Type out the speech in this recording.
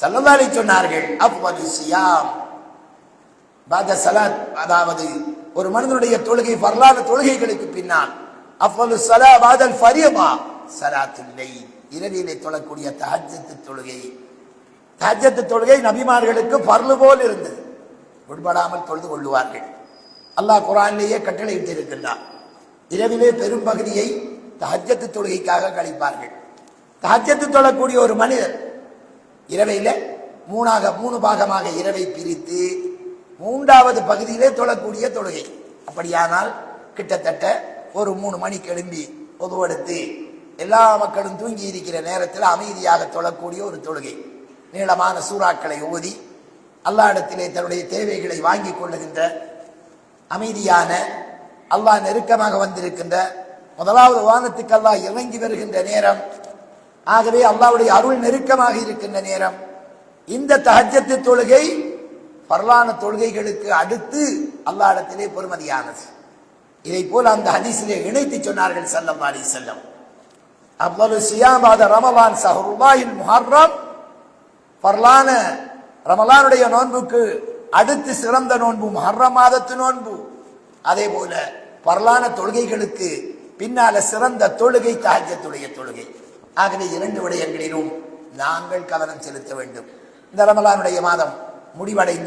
சல்லல்லாஹு சொன்னார்கள் அஃபது சியாம். பாத சலாத் அதாவது ஒரு மனிதனுடைய தொழுகை வரலாறு தொழுகைகளுக்கு பின்னால் அஃபது சலா பாதல் ஃபரியமா சலாத்துல் லைல் தொழக்கூடிய தஹஜத்து தொழுகை. தஹஜத்து தொழுகை நபிமார்களுக்கு பர்லு போல் இருந்தது. உட்படாமல் தொழுது கொள்ளுவார்கள். அல்லாஹ் குரானிலேயே கட்டளையிட்டு இருக்கின்றான் இரவிலே பெரும் பகுதியை தொழுகைக்காக கழிப்பார்கள். தஹஜத்து தொழக்கூடிய ஒரு மனிதர் இரவையில் மூணாக மூணு பாகமாக இரவை பிரித்து மூன்றாவது பகுதியிலே தொழக்கூடிய தொழுகை. அப்படியானால் கிட்டத்தட்ட ஒரு மூணு மணி கிளம்பி பொதுவெடுத்து எல்லா மக்களும் தூங்கி இருக்கிற நேரத்தில் அமைதியாக தொழக்கூடிய ஒரு தொழுகை. நீளமான சூறாக்களை ஓதி அல்லாஹ்விடத்திலே தன்னுடைய தேவைகளை வாங்கிக் கொள்ளுகின்ற அமைதியான அல்லாஹ் நெருக்கமாக வந்திருக்கின்ற முதலாவது வானத்துக்கு அல்லாஹ் இறங்கி வருகின்ற நேரம் ஆகவே அல்லாவுடைய அருள் நெருக்கமாக இருக்கின்ற நேரம். இந்த தஹஜ்ஜத்து தொழுகை பரலான தொழுகைகளுக்கு அடுத்து அல்லாஹ்விடத்திலே பொறுமதியானது. இதை போல அந்த ஹதீஸிலே இணைத்து சொன்னார்கள் செல்லம் அலைஹி செல்லம் அவ்வளவு சியாபாத ரமலான் சஹருல்லாஹில் முஹர்ரம். பரலான ரமலானுடைய நோன்புக்கு அடுத்து சிறந்த நோன்பு முஹர்ரம் மாதத்து நோன்பு. அதே போல பரலான தொழுகைகளுக்கு பின்னால சிறந்த தொழுகை தஹஜ்ஜத்துடைய தொழுகை. ஆகவே இரண்டு விடயங்களிலும் நாங்கள் கவனம் செலுத்த வேண்டும். இந்த ரமலானுடைய மாதம் முடிவடைந்த